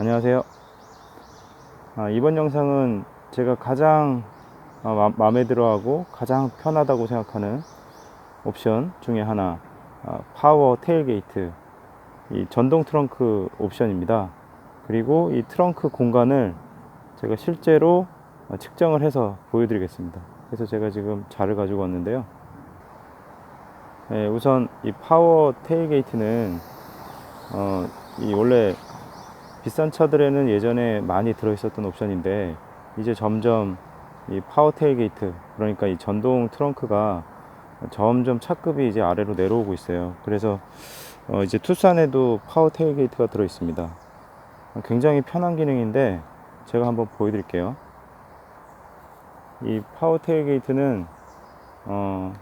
안녕하세요. 아, 이번 영상은 제가 가장 아, 마, 마음에 들어하고 가장 편하다고 생각하는 옵션 중에 하나 아, 파워 테일게이트 이 전동 트렁크 옵션입니다. 그리고 이 트렁크 공간을 제가 실제로 어, 측정을 해서 보여드리겠습니다. 그래서 제가 지금 자를 가지고 왔는데요. 네, 우선 이 파워 테일게이트는 어, 이 원래 비싼 차들에는 예전에 많이 들어있었던 옵션인데 이제 점점 이 파워 테일게이트 그러니까 이 전동 트렁크가 점점 차급이 이제 아래로 내려오고 있어요. 그래서 어, 이제 투싼에도 파워 테일게이트가 들어 있습니다. 굉장히 편한 기능인데 제가 한번 보여드릴게요. 이 파워 테일게이트는 어,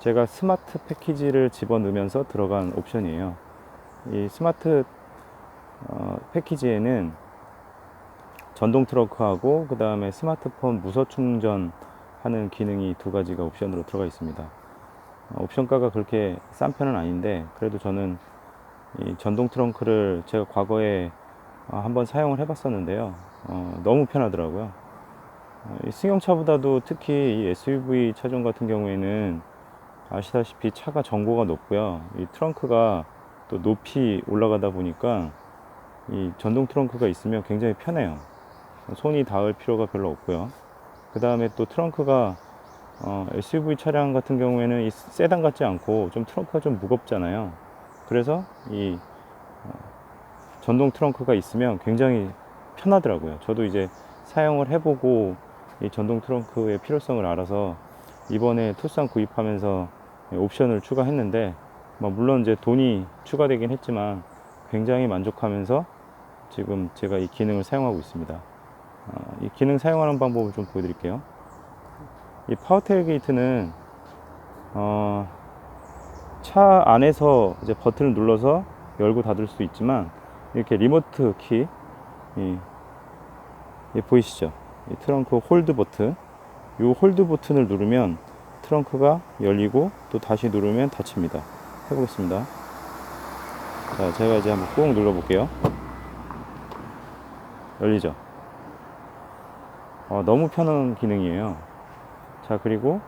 제가 스마트 패키지를 집어넣으면서 들어간 옵션이에요. 이 스마트 어, 패키지에는 전동 트렁크하고 그 다음에 스마트폰 무선 충전하는 기능이 두 가지가 옵션으로 들어가 있습니다. 어, 옵션가가 그렇게 싼 편은 아닌데 그래도 저는 이 전동 트렁크를 제가 과거에 어, 한번 사용을 해봤었는데요. 어, 너무 편하더라고요. 어, 이 승용차보다도 특히 이 SUV 차종 같은 경우에는 아시다시피 차가 전고가 높고요. 이 트렁크가 또 높이 올라가다 보니까 이 전동 트렁크가 있으면 굉장히 편해요. 손이 닿을 필요가 별로 없고요. 그 다음에 또 트렁크가 어, SUV 차량 같은 경우에는 이 세단 같지 않고 좀 트렁크가 좀 무겁잖아요. 그래서 이 어, 전동 트렁크가 있으면 굉장히 편하더라고요. 저도 이제 사용을 해보고 이 전동 트렁크의 필요성을 알아서 이번에 투싼 구입하면서 옵션을 추가했는데 뭐 물론 이제 돈이 추가되긴 했지만 굉장히 만족하면서 지금 제가 이 기능을 사용하고 있습니다. 어, 이 기능 사용하는 방법을 좀 보여드릴게요. 이 파워 테일 게이트는 어, 차 안에서 이제 버튼을 눌러서 열고 닫을 수 있지만 이렇게 리모트 키 이, 이 보이시죠? 이 트렁크 홀드 버튼 이 홀드 버튼을 누르면 트렁크가 열리고 또 다시 누르면 닫힙니다. 해보겠습니다. 자, 제가 이제 한번 꾹 눌러 볼게요. 열리죠? 어, 너무 편한 기능이에요. 자, 그리고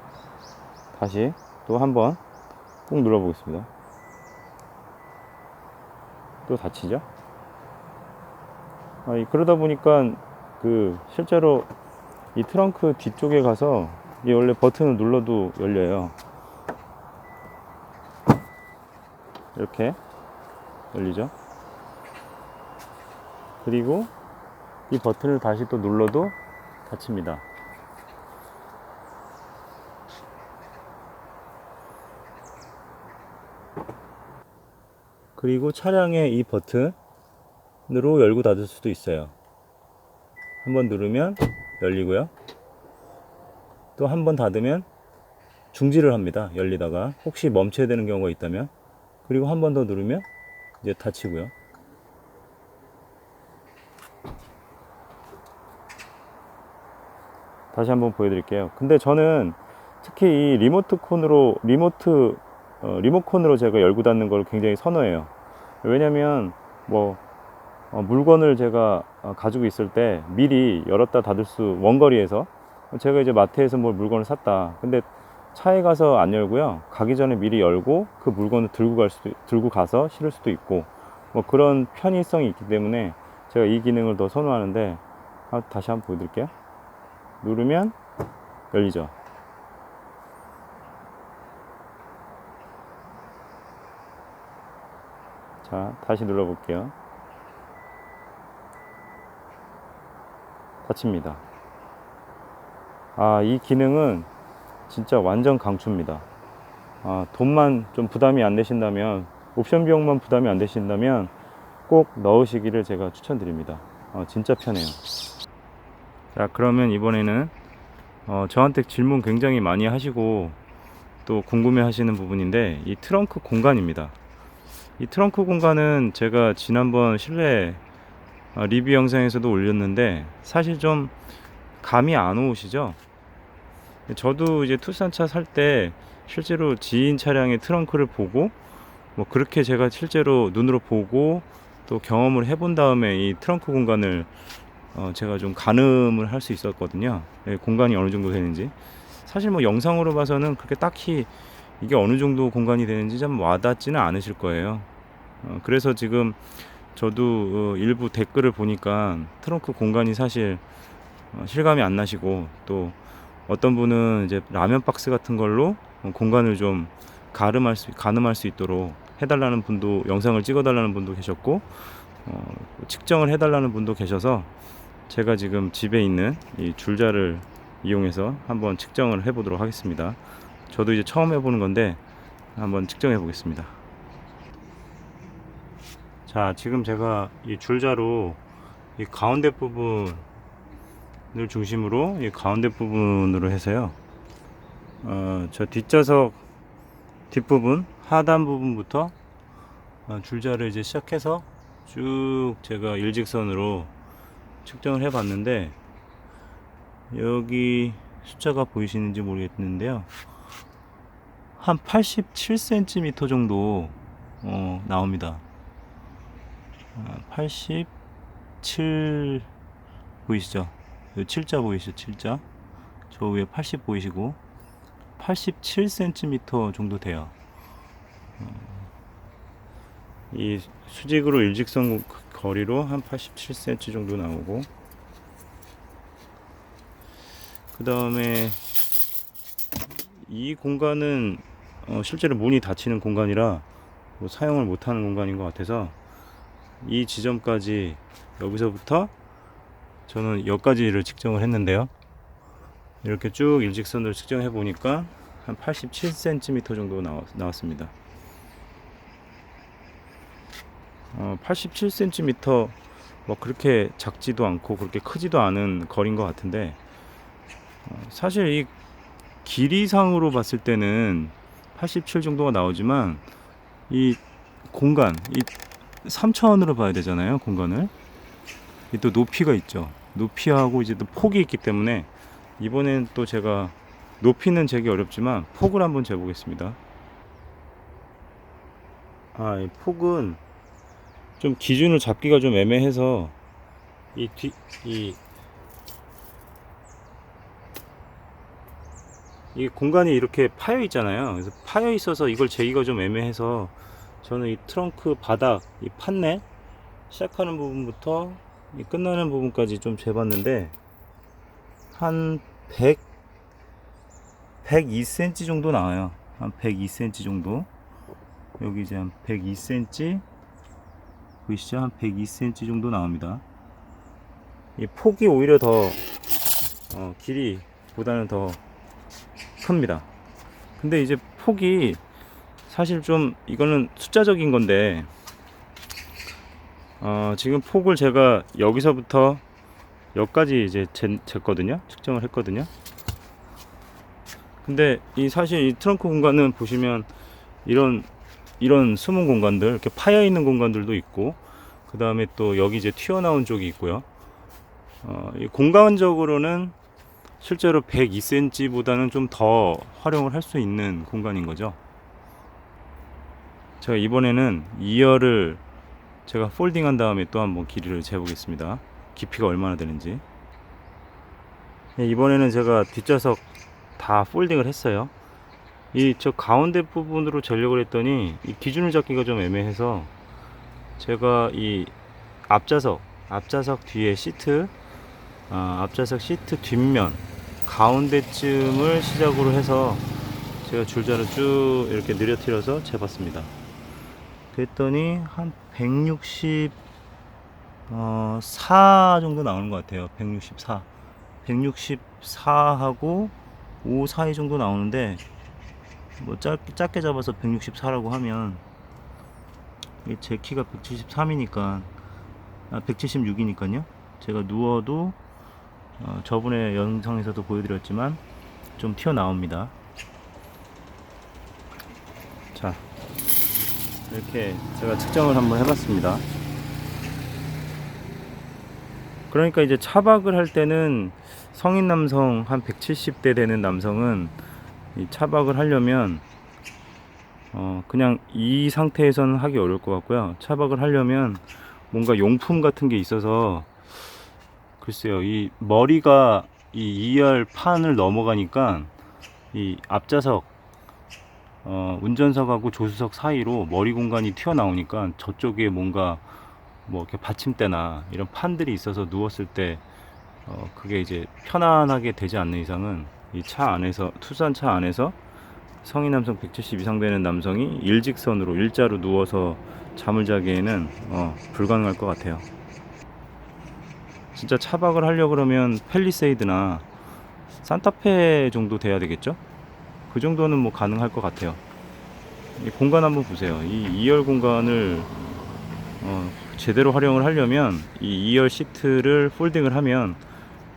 다시 또 한번 꾹 눌러 보겠습니다. 또 닫히죠? 아, 이- 그러다 보니까 그 실제로 이 트렁크 뒤쪽에 가서 이 원래 버튼을 눌러도 열려요. 이렇게 열리죠. 그리고 이 버튼을 다시 또 눌러도 닫힙니다. 그리고 차량의 이 버튼으로 열고 닫을 수도 있어요. 한번 누르면 열리고요. 또 한 번 닫으면 중지를 합니다. 열리다가 혹시 멈춰야 되는 경우가 있다면 그리고 한 번 더 누르면 이제 닫히고요. 다시 한번 보여드릴게요. 근데 저는 특히 이 리모트 콘으로 리모트 어, 리모컨으로 제가 열고 닫는 걸 굉장히 선호해요. 왜냐면 뭐 어, 물건을 제가 어, 가지고 있을 때 미리 열었다 닫을 수 원거리에서 제가 이제 마트에서 뭘 물건을 샀다. 근데 차에 가서 안 열고요. 가기 전에 미리 열고 그 물건을 들고 갈 수도 들고 가서 실을 수도 있고 뭐 그런 편의성이 있기 때문에 제가 이 기능을 더 선호하는데 아, 다시 한번 보여드릴게요. 누르면 열리죠. 자, 다시 눌러볼게요. 닫힙니다. 아, 이 기능은 진짜 완전 강추입니다. 아, 돈만 좀 부담이 안 되신다면, 옵션 비용만 부담이 안 되신다면 꼭 넣으시기를 제가 추천드립니다. 어, 진짜 편해요. 자, 그러면 이번에는 어, 저한테 질문 굉장히 많이 하시고 또 궁금해 하시는 부분인데, 이 트렁크 공간입니다. 이 트렁크 공간은 제가 지난번 실내 어, 리뷰 영상에서도 올렸는데 사실 좀 감이 안 오시죠? 저도 이제 투싼차 살 때 실제로 지인 차량의 트렁크를 보고 뭐 그렇게 제가 실제로 눈으로 보고 또 경험을 해본 다음에 이 트렁크 공간을 어, 제가 좀 가늠을 할 수 있었거든요. 예, 공간이 어느 정도 되는지. 사실 뭐 영상으로 봐서는 그렇게 딱히 이게 어느 정도 공간이 되는지 좀 와닿지는 않으실 거예요. 어, 그래서 지금 저도 어, 일부 댓글을 보니까 트렁크 공간이 사실 어, 실감이 안 나시고 또 어떤 분은 이제 라면 박스 같은 걸로 어, 공간을 좀 가름할 수 가늠할 수 있도록 해달라는 분도 영상을 찍어달라는 분도 계셨고 어, 측정을 해달라는 분도 계셔서 제가 지금 집에 있는 이 줄자를 이용해서 한번 측정을 해보도록 하겠습니다. 저도 이제 처음 해보는 건데 한번 측정해 보겠습니다. 자, 지금 제가 이 줄자로 이 가운데 부분 을 중심으로 이 가운데 부분으로 해서요. 어, 저 뒷좌석 뒷부분 하단 부분부터 어, 줄자를 이제 시작해서 쭉 제가 일직선으로 측정을 해 봤는데 여기 숫자가 보이시는지 모르겠는데요. 한 87cm 정도 어, 나옵니다. 아, 87 보이시죠? 요 7자 보이시죠? 7자. 저 위에 80 보이시고 87cm 정도 돼요. 어, 이 수직으로 일직선 거리로 한 87cm 정도 나오고 그 다음에 이 공간은 어, 실제로 문이 닫히는 공간이라 뭐 사용을 못하는 공간인 것 같아서 이 지점까지 여기서부터 저는 여기까지를 측정을 했는데요. 이렇게 쭉 일직선으로 측정해 보니까 한 87cm 정도 나왔, 나왔 습니다. 어, 87cm 뭐 그렇게 작지도 않고 그렇게 크지도 않은 거리인 것 같은데 어, 사실 이 길이상으로 봤을 때는 87 정도가 나오지만 이 공간 이 3차원으로 봐야 되잖아요 공간을. 이 또 높이가 있죠 높이하고 이제 또 폭이 있기 때문에 이번엔 또 제가 높이는 재기 어렵지만 폭을 한번 재보겠습니다 아이 폭은 좀 기준을 잡기가 좀 애매해서 이 뒤 이 이 공간이 이렇게 파여 있잖아요. 그래서 파여 있어서 이걸 재기가 좀 애매해서 저는 이 트렁크 바닥 이 판넬 시작하는 부분부터 이 끝나는 부분까지 좀 재봤는데 한 100, 102cm 정도 나와요. 한 102cm 정도. 여기 이제 한 102cm 보이시죠? 한 102cm 정도 나옵니다. 이 폭이 오히려 더 어, 길이보다는 더 큽니다. 근데 이제 폭이 사실 좀 이거는 숫자적인 건데 어, 지금 폭을 제가 여기서부터 여기까지 이제 쟀, 쟀거든요. 측정을 했거든요. 근데 이 사실 이 트렁크 공간은 보시면 이런 이런 숨은 공간들 이렇게 파여 있는 공간들도 있고 그 다음에 또 여기 이제 튀어나온 쪽이 있고요. 어, 이 공간적으로는 실제로 102cm보다는 좀 더 활용을 할 수 있는 공간인 거죠. 제가 이번에는 2열을 제가 폴딩한 다음에 또 한번 길이를 재보겠습니다. 깊이가 얼마나 되는지. 네, 이번에는 제가 뒷좌석 다 폴딩을 했어요. 이 저 가운데 부분으로 재려고 했더니 이 기준을 잡기가 좀 애매해서 제가 이 앞좌석 앞좌석 뒤에 시트 아, 앞좌석 시트 뒷면 가운데쯤을 시작으로 해서 제가 줄자를 쭉 이렇게 느려뜨려서 재봤습니다. 그랬더니 한 164 어, 정도 나오는 것 같아요. 164. 164하고 5 사이 정도 나오는데 뭐 짧, 작게 잡아서 164라고 하면 제 키가 173이니까 아, 176이니까요. 제가 누워도 어, 저번에 영상에서도 보여드렸지만 좀 튀어나옵니다. 이렇게 제가 측정을 한번 해봤습니다. 그러니까 이제 차박을 할 때는 성인 남성 한 170대 되는 남성은 이 차박을 하려면 어 그냥 이 상태에서는 하기 어려울 것 같고요. 차박을 하려면 뭔가 용품 같은 게 있어서 글쎄요 이 머리가 이 2열 판을 넘어가니까 이 앞좌석 어, 운전석하고 조수석 사이로 머리 공간이 튀어나오니까 저쪽에 뭔가 뭐 이렇게 받침대나 이런 판들이 있어서 누웠을 때 어, 그게 이제 편안하게 되지 않는 이상은 이 차 안에서 투싼 차 안에서 성인 남성 170 이상 되는 남성이 일직선으로 일자로 누워서 잠을 자기에는 어, 불가능할 것 같아요. 진짜 차박을 하려 그러면 펠리세이드나 산타페 정도 돼야 되겠죠? 그 정도는 뭐 가능할 것 같아요. 이 공간 한번 보세요. 이 2열 공간을 어, 제대로 활용을 하려면 이 2열 시트를 폴딩을 하면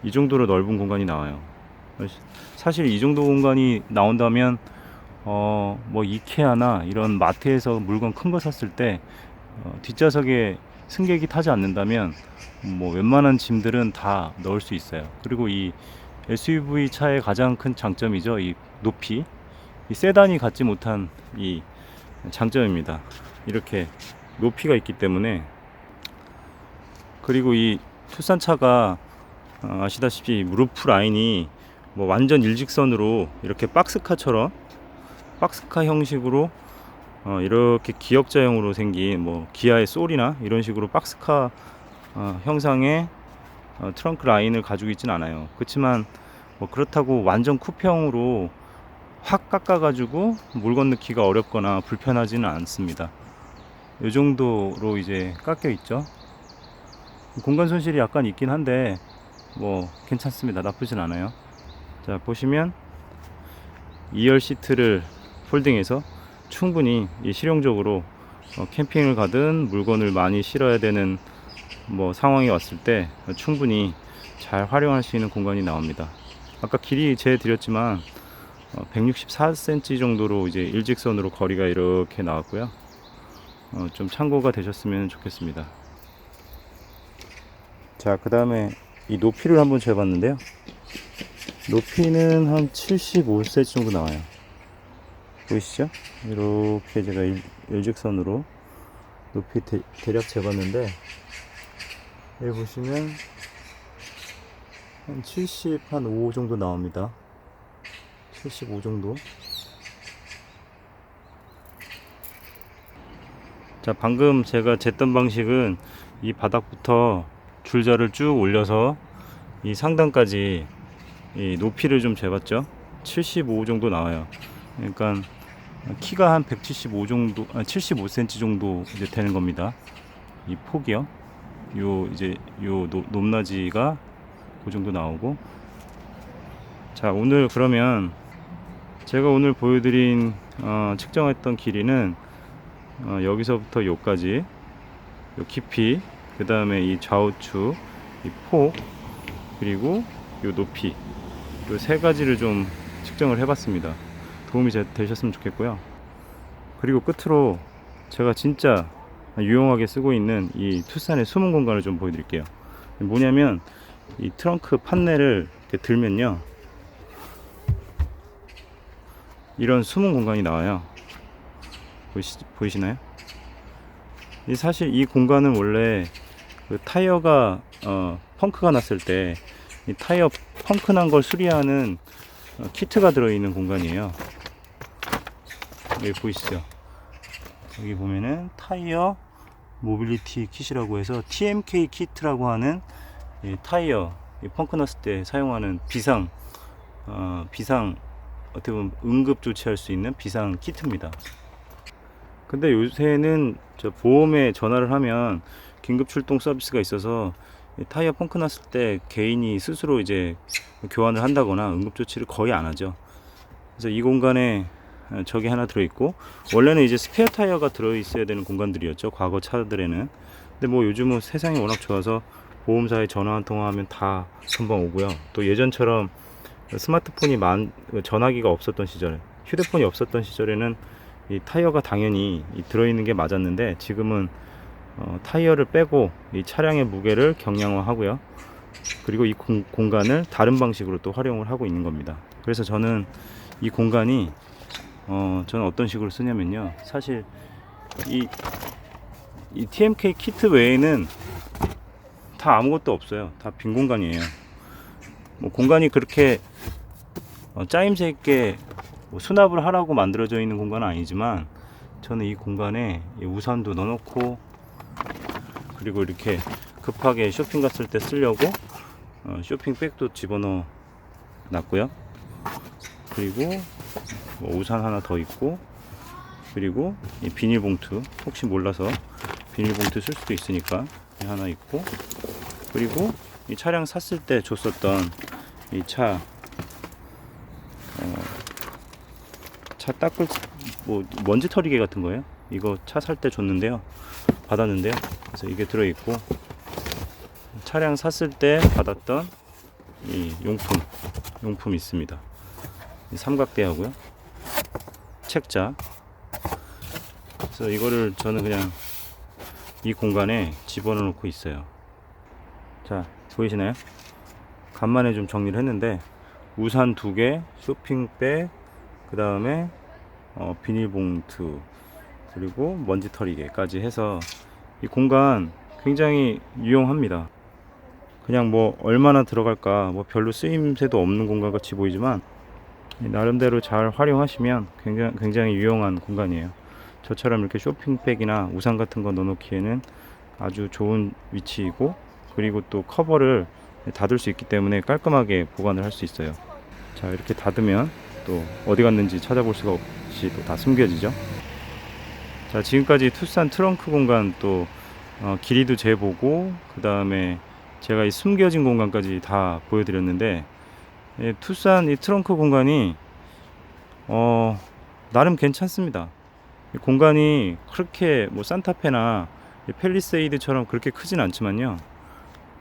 이 정도로 넓은 공간이 나와요. 사실 이 정도 공간이 나온다면 어, 뭐 이케아나 이런 마트에서 물건 큰 거 샀을 때 어, 뒷좌석에 승객이 타지 않는다면 뭐 웬만한 짐들은 다 넣을 수 있어요. 그리고 이 SUV 차의 가장 큰 장점이죠. 이 높이. 이 세단이 갖지 못한 이 장점입니다. 이렇게 높이가 있기 때문에 그리고 이 투싼 차가 어, 아시다시피 루프 라인이 뭐 완전 일직선으로 이렇게 박스카처럼 박스카 형식으로 어, 이렇게 기역자형으로 생긴 뭐 기아의 솔이나 이런 식으로 박스카 어, 형상의 어, 트렁크 라인을 가지고 있진 않아요. 그렇지만 뭐 그렇다고 완전 쿠페형으로 확 깎아가지고 물건 넣기가 어렵거나 불편하지는 않습니다. 이 정도로 이제 깎여 있죠. 공간 손실이 약간 있긴 한데 뭐 괜찮습니다. 나쁘진 않아요. 자 보시면 2열 시트를 폴딩해서 충분히 이 실용적으로 어, 캠핑을 가든 물건을 많이 실어야 되는 뭐 상황이 왔을 때 충분히 잘 활용할 수 있는 공간이 나옵니다. 아까 길이 재 드렸지만 164cm 정도로 이제 일직선으로 거리가 이렇게 나왔고요. 어, 좀 참고가 되셨으면 좋겠습니다. 자, 그 다음에 이 높이를 한번 재봤는데요. 높이는 한 75cm 정도 나와요. 보이시죠? 이렇게 제가 일, 일직선으로 높이 대, 대략 재봤는데 여기 보시면 한 70, 한 5 정도 나옵니다. 75 정도. 자, 방금 제가 쟀던 방식은 이 바닥부터 줄자를 쭉 올려서 이 상단까지 이 높이를 좀 재봤죠. 75 정도 나와요. 그러니까 키가 한 175 정도, 아, 75cm 정도 이제 되는 겁니다. 이 폭이요. 요 이제 요 높, 높낮이가 그 정도 나오고. 자, 오늘 그러면 제가 오늘 보여드린 어, 측정했던 길이는 어, 여기서부터 여기까지 요 깊이 그 다음에 이 좌우측 이폭 그리고 요 높이 요 세 가지를 좀 측정을 해봤습니다 도움이 제- 되셨으면 좋겠고요 그리고 끝으로 제가 진짜 유용하게 쓰고 있는 이 투싼의 숨은 공간을 좀 보여드릴게요 뭐냐면 이 트렁크 판넬을 들면요 이런 숨은 공간이 나와요. 보이시, 보이시나요? 이 사실 이 공간은 원래 그 타이어가 어, 펑크가 났을 때 이 타이어 펑크 난 걸 수리하는 어, 키트가 들어있는 공간이에요. 여기 보이시죠? 여기 보면은 타이어 모빌리티 킷이라고 해서 TMK 키트라고 하는 이 타이어 이 펑크 났을 때 사용하는 비상 어, 비상 어떻게 보면 응급 조치할 수 있는 비상 키트입니다. 근데 요새는 저 보험에 전화를 하면 긴급 출동 서비스가 있어서 이 타이어 펑크 났을 때 개인이 스스로 이제 교환을 한다거나 응급 조치를 거의 안 하죠. 그래서 이 공간에 저기 하나 들어있고 원래는 이제 스페어 타이어가 들어있어야 되는 공간들이었죠. 과거 차들에는. 근데 뭐 요즘은 세상이 워낙 좋아서 보험사에 전화 한 통화하면 다 금방 오고요. 또 예전처럼 스마트폰이 많 전화기가 없었던 시절, 휴대폰이 없었던 시절에는 이 타이어가 당연히 이 들어있는 게 맞았는데 지금은 어, 타이어를 빼고 이 차량의 무게를 경량화하고요. 그리고 이 공, 공간을 다른 방식으로 또 활용을 하고 있는 겁니다. 그래서 저는 이 공간이 어, 저는 어떤 식으로 쓰냐면요. 사실 이 이 TMK 키트 외에는 다 아무것도 없어요. 다 빈 공간이에요. 뭐 공간이 그렇게 어, 짜임새 있게 뭐 수납을 하라고 만들어져 있는 공간은 아니지만 저는 이 공간에 이 우산도 넣어놓고 그리고 이렇게 급하게 쇼핑 갔을 때 쓰려고 어, 쇼핑백도 집어넣어 놨고요. 그리고 뭐 우산 하나 더 있고 그리고 이 비닐봉투 혹시 몰라서 비닐봉투 쓸 수도 있으니까 하나 있고 그리고 이 차량 샀을 때 줬었던 이차 어, 차 닦을 뭐 먼지 털이개 같은 거예요. 이거 차 살 때 줬는데요. 받았는데요. 그래서 이게 들어 있고 차량 샀을 때 받았던 이 용품 용품 있습니다. 이 삼각대하고요. 책자. 그래서 이거를 저는 그냥 이 공간에 집어넣어 놓고 있어요. 자, 보이시나요? 간만에 좀 정리를 했는데 우산 두 개, 쇼핑백, 그 다음에 어, 비닐봉투, 그리고 먼지 털이개까지 해서 이 공간 굉장히 유용합니다. 그냥 뭐 얼마나 들어갈까 뭐 별로 쓰임새도 없는 공간 같이 보이지만 나름대로 잘 활용하시면 굉장히, 굉장히 유용한 공간이에요. 저처럼 이렇게 쇼핑백이나 우산 같은 거 넣어놓기에는 아주 좋은 위치이고 그리고 또 커버를 닫을 수 있기 때문에 깔끔하게 보관을 할 수 있어요. 자 이렇게 닫으면 또 어디 갔는지 찾아볼 수가 없이 또 다 숨겨지죠. 자 지금까지 투싼 트렁크 공간 또 어, 길이도 재보고 그 다음에 제가 이 숨겨진 공간까지 다 보여드렸는데 예, 투싼 이 트렁크 공간이 어 나름 괜찮습니다. 이 공간이 그렇게 뭐 산타페나 이 펠리세이드처럼 그렇게 크진 않지만요.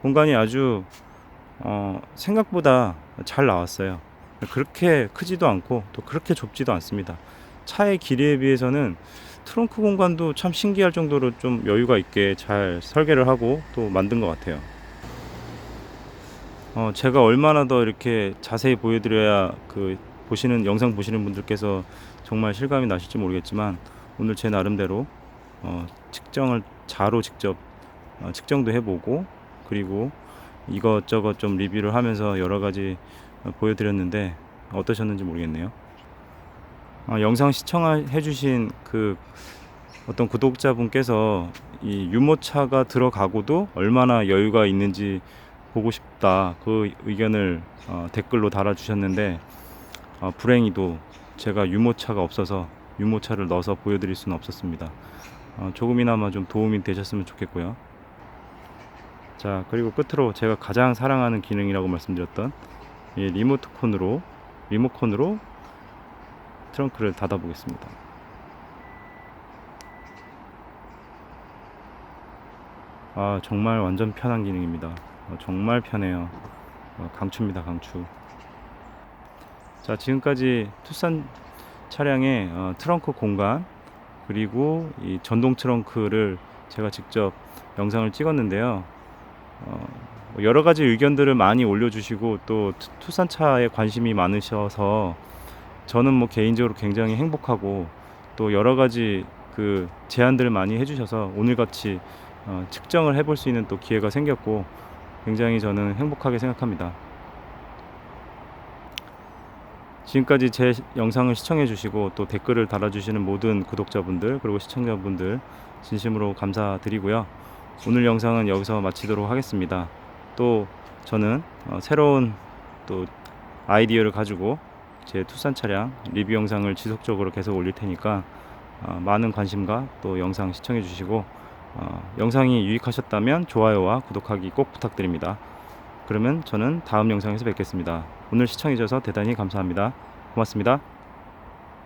공간이 아주 어, 생각보다 잘 나왔어요. 그렇게 크지도 않고 또 그렇게 좁지도 않습니다. 차의 길이에 비해서는 트렁크 공간도 참 신기할 정도로 좀 여유가 있게 잘 설계를 하고 또 만든 것 같아요. 어, 제가 얼마나 더 이렇게 자세히 보여드려야 그 보시는 영상 보시는 분들께서 정말 실감이 나실지 모르겠지만 오늘 제 나름대로 어, 측정을 자로 직접 어, 측정도 해보고 그리고 이것저것 좀 리뷰를 하면서 여러 가지 어, 보여드렸는데 어떠셨는지 모르겠네요. 어, 영상 시청해주신 그 어떤 구독자분께서 이 유모차가 들어가고도 얼마나 여유가 있는지 보고 싶다 그 의견을 어, 댓글로 달아주셨는데 어, 불행히도 제가 유모차가 없어서 유모차를 넣어서 보여드릴 수는 없었습니다. 어, 조금이나마 좀 도움이 되셨으면 좋겠고요. 자 그리고 끝으로 제가 가장 사랑하는 기능이라고 말씀드렸던 이 리모트콘으로 리모컨으로 트렁크를 닫아 보겠습니다. 아 정말 완전 편한 기능입니다. 어, 정말 편해요. 어, 강추입니다, 강추. 자 지금까지 투싼 차량의 어, 트렁크 공간 그리고 이 전동 트렁크를 제가 직접 영상을 찍었는데요. 어, 뭐 여러 가지 의견들을 많이 올려주시고 또 투- 투싼 차에 관심이 많으셔서 저는 뭐 개인적으로 굉장히 행복하고 또 여러 가지 그 제안들을 많이 해주셔서 오늘같이 어, 측정을 해볼 수 있는 또 기회가 생겼고 굉장히 저는 행복하게 생각합니다. 지금까지 제 영상을 시청해 주시고 또 댓글을 달아주시는 모든 구독자분들 그리고 시청자분들 진심으로 감사드리고요. 오늘 영상은 여기서 마치도록 하겠습니다. 또 저는 어, 새로운 또 아이디어를 가지고 제 투싼 차량 리뷰 영상을 지속적으로 계속 올릴 테니까 어, 많은 관심과 또 영상 시청해 주시고 어, 영상이 유익하셨다면 좋아요와 구독하기 꼭 부탁드립니다. 그러면 저는 다음 영상에서 뵙겠습니다. 오늘 시청해주셔서 대단히 감사합니다. 고맙습니다.